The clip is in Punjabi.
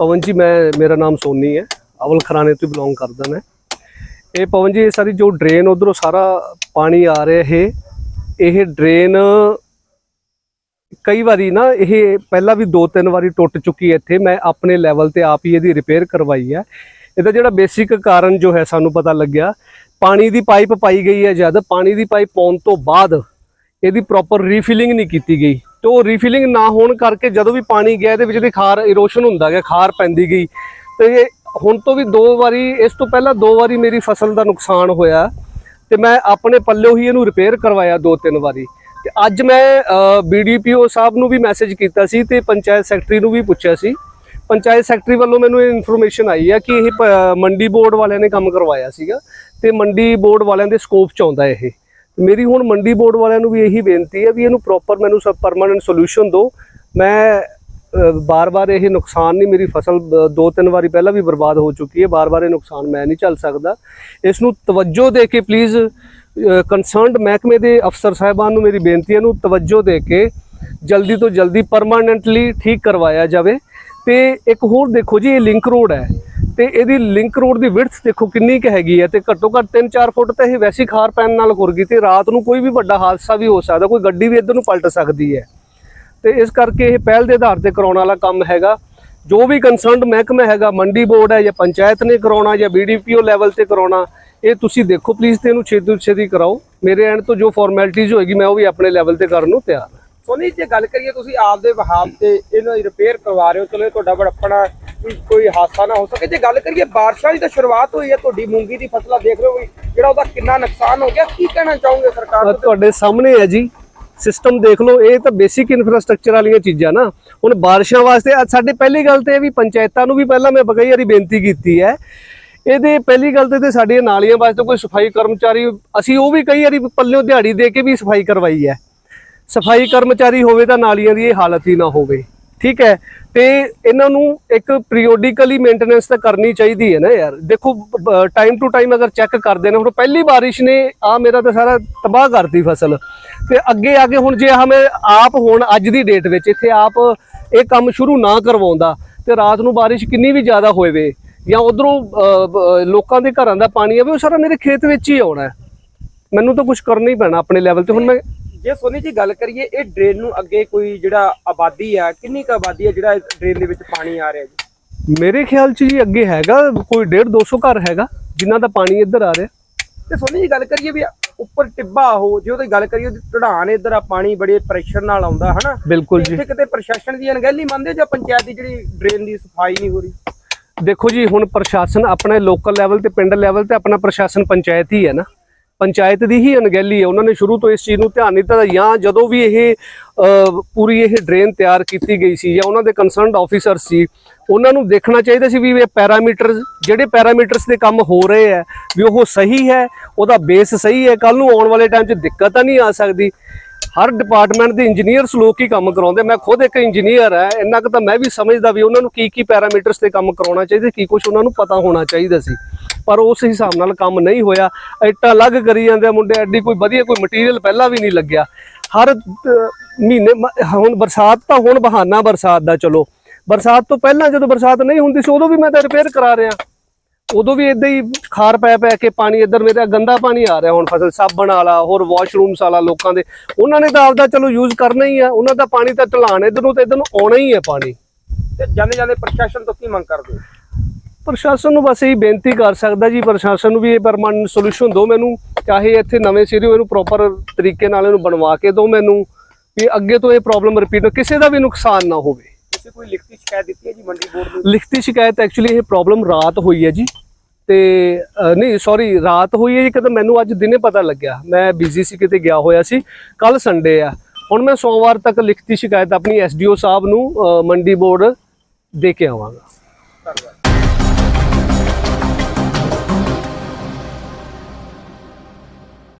ਪਵਨ ਜੀ, ਮੈਂ, ਮੇਰਾ ਨਾਮ ਸੋਨੀ ਹੈ। ਅਵਲ ਖਰਾਣੇ ਤੋਂ ਬਿਲੋਂਗ ਕਰਦਾ ਮੈਂ। ਇਹ ਪਵਨ ਜੀ, ਇਹ ਸਾਰੀ ਜੋ ਡਰੇਨ ਉਧਰੋਂ ਸਾਰਾ ਪਾਣੀ ਆ ਰਿਹਾ, ਇਹ ਇਹ ਡਰੇਨ ਕਈ ਵਾਰੀ ਨਾ, ਇਹ ਪਹਿਲਾਂ ਵੀ ਦੋ ਤਿੰਨ ਵਾਰੀ ਟੁੱਟ ਚੁੱਕੀ ਹੈ ਇੱਥੇ। ਮੈਂ ਆਪਣੇ ਲੈਵਲ ਤੇ ਆਪ ਹੀ ਇਹਦੀ ਰਿਪੇਅਰ ਕਰਵਾਈ ਹੈ। ਇਹਦਾ ਜਿਹੜਾ ਬੇਸਿਕ ਕਾਰਨ ਜੋ ਹੈ, ਸਾਨੂੰ ਪਤਾ ਲੱਗਿਆ। ਪਾਣੀ ਦੀ ਪਾਈਪ ਪਾਈ ਗਈ ਹੈ ਜਦ। ਪਾਣੀ ਦੀ ਪਾਈਪ ਪਾਉਣ ਤੋਂ ਬਾਅਦ ਇਹਦੀ ਪ੍ਰੋਪਰ ਰੀਫਿਲਿੰਗ ਨਹੀਂ ਕੀਤੀ ਗਈ। ਤੇ ਉਹ ਰੀਫਿਲਿੰਗ ਨਾ ਹੋਣ ਕਰਕੇ ਜਦੋਂ ਵੀ ਪਾਣੀ ਗਿਆ, ਇਹਦੇ ਵਿੱਚ ਦੀ ਖਾਰ ਇਰੋਸ਼ਨ ਹੁੰਦਾ ਗਿਆ, ਖਾਰ ਪੈਂਦੀ ਗਈ। ਤੇ ਇਹ ਹੁਣ ਤੋਂ ਵੀ ਦੋ ਵਾਰੀ, ਇਸ ਤੋਂ ਪਹਿਲਾਂ ਦੋ ਵਾਰੀ ਮੇਰੀ ਫਸਲ ਦਾ ਨੁਕਸਾਨ ਹੋਇਆ। ਤੇ ਮੈਂ ਆਪਣੇ ਪੱਲਿਓ ਹੀ ਇਹਨੂੰ ਰਿਪੇਅਰ ਕਰਵਾਇਆ ਦੋ ਤਿੰਨ ਵਾਰੀ। ਤੇ ਅੱਜ ਮੈਂ ਬੀਡੀਪੀਓ ਸਾਹਿਬ ਨੂੰ ਵੀ ਮੈਸੇਜ ਕੀਤਾ ਸੀ ਤੇ ਪੰਚਾਇਤ ਸੈਕਟਰੀ ਨੂੰ ਵੀ ਪੁੱਛਿਆ ਸੀ। ਪੰਚਾਇਤ ਸੈਕਟਰੀ ਵੱਲੋਂ ਮੈਨੂੰ ਇਹ ਇਨਫੋਰਮੇਸ਼ਨ ਆਈ ਹੈ ਕਿ ਇਹ ਪ- ਮੰਡੀ ਬੋਰਡ ਵਾਲਿਆਂ ਨੇ ਕੰਮ ਕਰਵਾਇਆ ਸੀਗਾ। ਤੇ ਮੰਡੀ ਬੋਰਡ ਵਾਲਿਆਂ ਦੇ ਸਕੋਪ ਚ ਆਉਂਦਾ ਇਹ। ਮੇਰੀ ਹੁਣ ਮੰਡੀ ਬੋਰਡ ਵਾਲਿਆਂ ਨੂੰ ਵੀ ਇਹੀ ਬੇਨਤੀ ਹੈ ਵੀ ਇਹਨੂੰ ਪ੍ਰੋਪਰ ਮੈਨੂੰ ਸਭ ਪਰਮਾਨੈਂਟ ਸੋਲੂਸ਼ਨ ਦਿਓ। ਮੈਂ ਬਾਰ-ਬਾਰ ਇਹ ਨੁਕਸਾਨ ਨਹੀਂ, ਮੇਰੀ ਫਸਲ ਦੋ ਤਿੰਨ ਵਾਰੀ ਪਹਿਲਾਂ ਵੀ ਬਰਬਾਦ ਹੋ ਚੁੱਕੀ ਹੈ, ਬਾਰ-ਬਾਰ ਇਹ ਨੁਕਸਾਨ ਮੈਂ ਨਹੀਂ ਝੱਲ ਸਕਦਾ। ਇਸ ਨੂੰ ਤਵੱਜੋ ਦੇ ਕੇ ਪਲੀਜ਼ ਕੰਸਰਨਡ ਮਹਿਕਮੇ ਦੇ ਅਫਸਰ ਸਾਹਿਬਾਨ ਨੂੰ ਮੇਰੀ ਬੇਨਤੀ ਹੈ, ਇਹਨੂੰ ਤਵੱਜੋ ਦੇ ਕੇ ਜਲਦੀ ਤੋਂ ਜਲਦੀ ਪਰਮਾਨੈਂਟਲੀ ਠੀਕ ਕਰਵਾਇਆ ਜਾਵੇ। ਤੇ ਇੱਕ ਹੋਰ ਦੇਖੋ ਜੀ, ਇਹ ਲਿੰਕ ਰੋਡ ਹੈ। ਤੇ ਇਹਦੀ ਲਿੰਕ ਰੋਡ ਦੀ ਵਿਡਥ ਦੇਖੋ ਕਿੰਨੀ ਕੁ ਹੈਗੀ ਹੈ ਤੇ ਘੱਟੋ ਘੱਟ 3-4 ਫੁੱਟ ਤਾਂ ਇਹ ਵੈਸੀ ਖਾਰ ਪੈਣ ਨਾਲ ਖੁਰ ਗਈ ਤੇ ਰਾਤ ਨੂੰ ਕੋਈ ਵੀ ਵੱਡਾ ਹਾਦਸਾ ਵੀ ਹੋ ਸਕਦਾ, ਕੋਈ ਗੱਡੀ ਵੀ ਇੱਧਰ ਨੂੰ ਪਲਟ ਸਕਦੀ ਹੈ। ਤੇ ਇਸ ਕਰਕੇ ਇਹ ਪਹਿਲ ਦੇ ਆਧਾਰ ਤੇ ਕਰਾਉਣ ਵਾਲਾ ਕੰਮ ਹੈਗਾ। ਜੋ ਵੀ ਕੰਸਰਨਡ ਮਹਿਕਮਾ ਹੈਗਾ, ਮੰਡੀ ਬੋਰਡ ਹੈ ਜਾਂ ਪੰਚਾਇਤ ਨੇ ਕਰਾਉਣਾ ਜਾਂ ਬੀਡੀਪੀਓ ਲੈਵਲ ਤੇ ਕਰਾਉਣਾ, ਇਹ ਤੁਸੀਂ ਦੇਖੋ ਪਲੀਜ਼ ਤੇ ਇਹਨੂੰ ਛੇਤੀ ਛੇਤੀ ਕਰਾਓ। ਮੇਰੇ ਐਂਡ ਤੋਂ ਜੋ ਫਾਰਮੈਲਿਟੀਜ਼ ਹੋਏਗੀ, ਮੈਂ ਉਹ ਵੀ ਆਪਣੇ ਲੈਵਲ ਤੇ ਕਰਨ ਨੂੰ ਤਿਆਰ ਹਾਂ। ਸੋਨੀ, ਜੇ ਗੱਲ ਕਰੀਏ ਤੁਸੀਂ ਆਪ ਦੇ ਵਹਾਬ ਤੇ ਇਹਨਾਂ ਦੀ ਰਿਪੇਅਰ ਕਰਵਾ ਰਹੇ ਹੋ, ਚਲੋ ਇਹ ਤੁਹਾਡਾ ਬੜਪਣਾ ਵੀ ਕੋਈ ਹਾਦਸਾ ਨਾ ਹੋ ਸਕੇ। ਜੇ ਗੱਲ ਕਰੀਏ ਬਾਰਿਸ਼ਾਂ ਦੀ ਤਾਂ ਸ਼ੁਰੂਆਤ ਹੋਈ ਹੈ ਤੁਹਾਡੀ ਮੂੰਗੀ ਦੀ ਫਸਲਾਂ ਦੇਖ ਰਹੇ ਹੋ ਜਿਹੜਾ ਉਹਦਾ ਕਿੰਨਾ ਨੁਕਸਾਨ ਹੋ ਗਿਆ। ਕੀ ਕਹਿਣਾ ਚਾਹੋਗੇ ਸਰਕਾਰ ਨੂੰ? ਤੁਹਾਡੇ ਸਾਹਮਣੇ ਹੈ ਜੀ। ਸਿਸਟਮ ਦੇਖ ਲਓ ਇਹ ਤਾਂ ਬੇਸਿਕ ਇਨਫਰਾਸਟ੍ਰਕਚਰ ਵਾਲੀਆਂ ਚੀਜ਼ਾਂ ਨਾ। ਹੁਣ ਬਾਰਿਸ਼ਾਂ ਵਾਸਤੇ ਅੱਜ ਸਾਡੇ ਪਹਿਲੀ ਗੱਲ ਤੇ ਇਹ ਵੀ ਪੰਚਾਇਤਾਂ ਨੂੰ ਵੀ ਪਹਿਲਾਂ ਮੈਂ ਬਕਈ ਵਾਰੀ ਬੇਨਤੀ ਕੀਤੀ ਹੈ। ਇਹਦੇ ਪਹਿਲੀ ਗੱਲ ਤੇ ਸਾਡੀਆਂ ਨਾਲੀਆਂ ਵਾਸਤੇ ਕੋਈ ਸਫ਼ਾਈ ਕਰਮਚਾਰੀ ਅਸੀਂ ਉਹ ਵੀ ਕਈ ਵਾਰੀ ਪੱਲਿਓਂ ਦਿਹਾੜੀ ਦੇ ਕੇ ਵੀ ਸਫ਼ਾਈ ਕਰਵਾਈ ਹੈ। ਸਫ਼ਾਈ ਕਰਮਚਾਰੀ ਹੋਵੇ ਤਾਂ ਨਾਲੀਆਂ ਦੀ ਇਹ ਹਾਲਤ ਹੀ ਨਾ ਹੋਵੇ। ਠੀਕ ਹੈ? ਤੇ ਇਹਨਾਂ ਨੂੰ ਇੱਕ ਪੀਰੀਓਡਿਕਲੀ ਮੇਨਟੇਨੈਂਸ ਤਾਂ ਕਰਨੀ ਚਾਹੀਦੀ ਹੈ ਨਾ ਯਾਰ। ਦੇਖੋ ਟਾਈਮ ਟੂ ਟਾਈਮ ਅਗਰ ਚੈੱਕ ਕਰਦੇ ਨੇ, ਹੁਣ ਪਹਿਲੀ ਬਾਰਿਸ਼ ਨੇ ਆ ਮੇਰਾ ਤਾਂ ਸਾਰਾ ਤਬਾਹ ਕਰਤੀ ਫਸਲ। ਤੇ ਅੱਗੇ ਆ ਕੇ ਹੁਣ ਜੇ ਹਮੇ ਆਪ ਹੁਣ ਅੱਜ ਦੀ ਡੇਟ ਵਿੱਚ ਇੱਥੇ ਆਪ ਇਹ ਕੰਮ ਸ਼ੁਰੂ ਨਾ ਕਰਵਾਉਂਦਾ, ਤੇ ਰਾਤ ਨੂੰ ਬਾਰਿਸ਼ ਕਿੰਨੀ ਵੀ ਜ਼ਿਆਦਾ ਹੋਵੇ, ਜਾਂ ਉਧਰੋਂ ਲੋਕਾਂ ਦੇ ਘਰਾਂ ਦਾ ਪਾਣੀ ਆਵੇ, ਉਹ ਸਾਰਾ ਮੇਰੇ ਖੇਤ ਵਿੱਚ ਹੀ ਆਉਣਾ ਮੈਨੂੰ ਤਾਂ ਕੁਝ ਕਰਨਾ ਹੀ ਪੈਣਾ, ਆਪਣੇ ਲੈਵਲ ਤੇ। ਹੁਣ ਮੈਂ ਜੇ ਸੋਨੀ ਜੀ ਗੱਲ ਕਰੀਏ ਇਹ ਡਰੇਨ ਨੂੰ ਅੱਗੇ ਕੋਈ ਜਿਹੜਾ ਆਬਾਦੀ ਆ ਕਿੰਨੀ ਕੁ ਆਬਾਦੀ ਆ ਜਿਹੜਾ ਡਰੇਨ ਦੇ ਵਿੱਚ ਪਾਣੀ ਆ ਰਿਹਾ ਜੀ? ਮੇਰੇ ਖਿਆਲ 'ਚ ਜੀ ਅੱਗੇ ਹੈਗਾ ਕੋਈ 1.5 200 ਘਰ ਹੈਗਾ ਜਿਨ੍ਹਾਂ ਦਾ ਪਾਣੀ ਇੱਧਰ ਆ ਰਿਹਾ। ਤੇ ਸੋਨੀ ਜੀ ਗੱਲ ਕਰੀਏ ਵੀ ਉੱਪਰ ਟਿੱਬਾ ਹੋ ਜੇ ਉਹਦੀ ਗੱਲ ਕਰੀਏ ਢੜਾਨ ਇੱਧਰ ਆ ਪਾਣੀ ਬੜੇ ਪ੍ਰੈਸ਼ਰ ਨਾਲ ਆਉਂਦਾ ਹਨਾ? ਬਿਲਕੁਲ ਜੀ। ਇੱਥੇ ਕਿਤੇ ਪ੍ਰਸ਼ਾਸਨ ਦੀ ਅਣਗਹਿਲੀ ਮੰਨਦੇ ਜਾਂ ਪੰਚਾਇਤ ਦੀ ਜਿਹੜੀ ਡਰੇਨ ਦੀ ਸਫ਼ਾਈ ਨਹੀਂ ਹੋ ਰਹੀ? ਦੇਖੋ ਜੀ ਹੁਣ ਪ੍ਰਸ਼ਾਸਨ ਆਪਣੇ ਲੋਕਲ ਲੈਵਲ ਤੇ ਪਿੰਡ ਲੈਵਲ ਤੇ ਆਪਣਾ ਪ੍ਰਸ਼ਾਸਨ ਪੰਚਾਇਤ ਹੀ ਹੈ ਨਾ। ਪੰਚਾਇਤ ਦੀ ਹੀ ਅਣਗਹਿਲੀ ਹੈ। ਉਹਨਾਂ ਨੇ ਸ਼ੁਰੂ ਤੋਂ ਇਸ ਚੀਜ਼ ਨੂੰ ਧਿਆਨ ਨਹੀਂ ਦਿੱਤਾ ਜਾਂ ਜਦੋਂ ਵੀ ਇਹ ਪੂਰੀ ਇਹ ਡਰੇਨ ਤਿਆਰ ਕੀਤੀ ਗਈ ਸੀ ਜਾਂ ਉਹਨਾਂ ਦੇ ਕੰਸਰਨਡ ਆਫੀਸਰ ਸੀ, ਉਹਨਾਂ ਨੂੰ ਦੇਖਣਾ ਚਾਹੀਦਾ ਸੀ ਵੀ ਇਹ ਪੈਰਾਮੀਟਰ ਜਿਹੜੇ ਪੈਰਾਮੀਟਰਸ ਦੇ ਕੰਮ ਹੋ ਰਹੇ ਆ ਵੀ ਉਹ ਸਹੀ ਹੈ, ਉਹਦਾ ਬੇਸ ਸਹੀ ਹੈ। ਕੱਲ ਨੂੰ ਆਉਣ ਵਾਲੇ ਟਾਈਮ 'ਚ ਦਿੱਕਤ ਤਾਂ ਨਹੀਂ ਆ ਸਕਦੀ। ਹਰ ਡਿਪਾਰਟਮੈਂਟ ਦੇ ਇੰਜੀਨੀਅਰਸ ਲੋਕ ਹੀ ਕੰਮ ਕਰਾਉਂਦੇ। ਮੈਂ ਖੁਦ ਇੱਕ ਇੰਜੀਨੀਅਰ ਹੈ, ਇੰਨਾ ਕੁ ਤਾਂ ਮੈਂ ਵੀ ਸਮਝਦਾ ਵੀ ਉਹਨਾਂ ਨੂੰ ਕੀ ਕੀ ਪੈਰਾਮੀਟਰਸ ਤੇ ਕੰਮ ਕਰਾਉਣਾ ਚਾਹੀਦਾ, ਕੀ ਕੁਝ ਉਹਨਾਂ ਨੂੰ ਪਤਾ ਹੋਣਾ ਚਾਹੀਦਾ ਸੀ। ਪਰ ਉਸ ਹਿਸਾਬ ਨਾਲ ਕੰਮ ਨਹੀਂ ਹੋਇਆ। ਇੱਟਾਂ ਲੱਗ ਕਰੀ ਜਾਂਦੇ ਆ ਮੁੰਡੇ, ਐਡੀ ਕੋਈ ਵਧੀਆ ਕੋਈ ਮਟੀਰੀਅਲ ਪਹਿਲਾਂ ਵੀ ਨਹੀਂ ਲੱਗਿਆ। ਹਰ ਮਹੀਨੇ ਹੁਣ ਬਰਸਾਤ ਤਾਂ ਹੁਣ ਬਹਾਨਾ ਬਰਸਾਤ ਦਾ, ਚਲੋ। ਬਰਸਾਤ ਤੋਂ ਪਹਿਲਾਂ ਜਦੋਂ ਬਰਸਾਤ ਨਹੀਂ ਹੁੰਦੀ ਸੀ, ਉਦੋਂ ਵੀ ਮੈਂ ਤਾਂ ਰਿਪੇਅਰ ਕਰਾ ਰਿਹਾ। ਉਦੋਂ ਵੀ ਇਦਾਂ ਹੀ ਖਾਰ ਪੈ ਪੈ ਕੇ ਪਾਣੀ ਇੱਧਰ ਮੇਰਾ ਗੰਦਾ ਪਾਣੀ ਆ ਰਿਹਾ ਹੁਣ ਫਸਲ, ਸਾਬਣ ਵਾਲਾ, ਹੋਰ ਵਾਸ਼ਰੂਮਸ ਵਾਲਾ ਲੋਕਾਂ ਦੇ। ਉਹਨਾਂ ਨੇ ਤਾਂ ਆਪਦਾ ਚਲੋ ਯੂਜ਼ ਕਰਨਾ ਹੀ ਆ, ਉਹਨਾਂ ਦਾ ਪਾਣੀ ਤਾਂ ਢਲਾਣ ਇੱਧਰ ਨੂੰ ਤੇ ਇੱਧਰ ਨੂੰ ਆਉਣਾ ਹੀ ਹੈ ਪਾਣੀ। ਤੇ ਜਾਂਦੇ ਜਾਂਦੇ ਪ੍ਰਸ਼ਾਸਨ ਤੋਂ ਕੀ ਮੰਗ ਕਰਦੇ ਪ੍ਰਸ਼ਾਸਨ ਨੂੰ ਬਸ ਇਹੀ ਬੇਨਤੀ ਕਰ ਸਕਦਾ ਜੀ ਪ੍ਰਸ਼ਾਸਨ ਨੂੰ ਵੀ ਇਹ ਪਰਮਾਨੈਂਟ ਸੋਲੂਸ਼ਨ ਦਿਓ ਮੈਨੂੰ ਚਾਹੇ ਇੱਥੇ ਨਵੇਂ ਸਿਰਿਓਂ ਇਹਨੂੰ ਪ੍ਰੋਪਰ ਤਰੀਕੇ ਨਾਲ ਇਹਨੂੰ ਬਣਵਾ ਕੇ ਦਿਓ ਮੈਨੂੰ ਵੀ ਅੱਗੇ ਤੋਂ ਇਹ ਪ੍ਰੋਬਲਮ ਰਿਪੀਟ ਕਿਸੇ ਦਾ ਵੀ ਨੁਕਸਾਨ ਨਾ ਹੋਵੇ। ਤੁਸੀਂ ਕੋਈ ਲਿਖਤੀ ਸ਼ਿਕਾਇਤ ਦਿੱਤੀ ਹੈ ਜੀ ਮੰਡੀ ਬੋਰਡ ਨੂੰ? ਲਿਖਤੀ ਸ਼ਿਕਾਇਤ ਐਕਚੁਅਲੀ ਇਹ ਪ੍ਰੋਬਲਮ ਰਾਤ ਹੋਈ ਹੈ ਜੀ ਤੇ ਨਹੀਂ ਸੌਰੀ ਰਾਤ ਹੋਈ ਹੈ ਜੀ ਕਿਤੇ ਮੈਨੂੰ ਅੱਜ ਦਿਨੇ ਪਤਾ ਲੱਗਿਆ। ਮੈਂ ਬਿਜ਼ੀ ਸੀ ਕਿਤੇ ਗਿਆ ਹੋਇਆ ਸੀ ਕੱਲ ਸੰਡੇ ਆ। ਹੁਣ ਮੈਂ ਸੋਮਵਾਰ ਤੱਕ ਲਿਖਤੀ ਸ਼ਿਕਾਇਤ ਆਪਣੀ ਐਸਡੀਓ ਸਾਹਿਬ ਨੂੰ ਮੰਡੀ ਬੋਰਡ ਦੇ ਕੇ ਆਵਾਂਗਾ। ਧੰਨਵਾਦ।